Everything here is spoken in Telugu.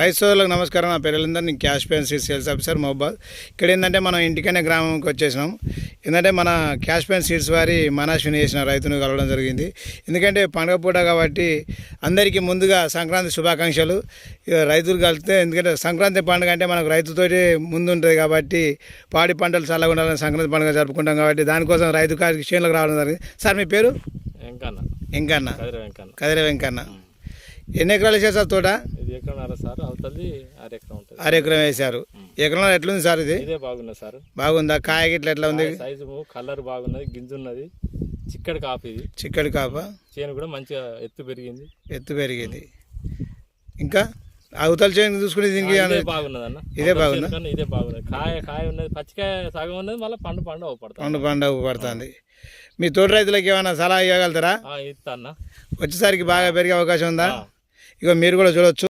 రైతు సోదరులకు నమస్కారం. నా పేరు నేను క్యాష్ పెన్సీ సేల్స్ ఆఫీసర్ మహబాద్ ఇక్కడ ఏంటంటే మనం ఇంటికనే గ్రామంకి వచ్చేసినాం. ఏంటంటే మన క్యాష్ పెన్ సీడ్స్ వారి మనాశ్విని చేసిన రైతును కలవడం జరిగింది. ఎందుకంటే పండుగ పూట కాబట్టి అందరికీ ముందుగా సంక్రాంతి శుభాకాంక్షలు. రైతులు కలిస్తే ఎందుకంటే సంక్రాంతి పండుగ అంటే మనకు రైతుతోటి ముందు ఉంటుంది కాబట్టి పాడి పంటలు చల్లగా ఉండాలని సంక్రాంతి పండుగ జరుపుకుంటాం కాబట్టి దానికోసం రైతు చేనులకు రావడం జరిగింది. సార్ మీ పేరు? వెంకన్న. వెంకన్న. కదిర వెంకన్న. కదిరే వెంకన్న. ఎన్ని ఎకరాలు సార్ తోట? ఇది ఎకరన్నర సార్ అవుతుంది ఆరు ఎకరం ఉంటుంది. ఎకరం వేశారు. ఎకరంలో ఎట్లుంది సార్ ఇది? ఇదే బాగున్నది సార్. బాగుందా? కాయ గిట్ల ఎట్లా ఉంది? సైజు కలర్ బాగున్నది గింజ ఉన్నది. చిక్కడి కాపు ఇది. చిక్కడి కాప? చేను కూడా మంచిగా ఎత్తు పెరిగింది. ఎత్తు పెరిగింది. ఇంకా అవతల చేను చూసుకుని దీనికి ఆ, ఇదే బాగున్నది అన్న ఇదే అవతల బాగుందా? ఇదే బాగున్నది. కాయ కాయ ఉన్నది పచ్చికాయ సగం ఉన్నది మళ్ళీ పండు పండు అవపడతాం పండు పండుగ పడుతుంది మీ తోట రైతులకు ఏమైనా సలహా ఇవ్వగలుగుతారా? ఇస్తా అన్న. వచ్చేసరికి బాగా పెరిగే అవకాశం ఉందా. ఇక మీరు కూడా చూడొచ్చు.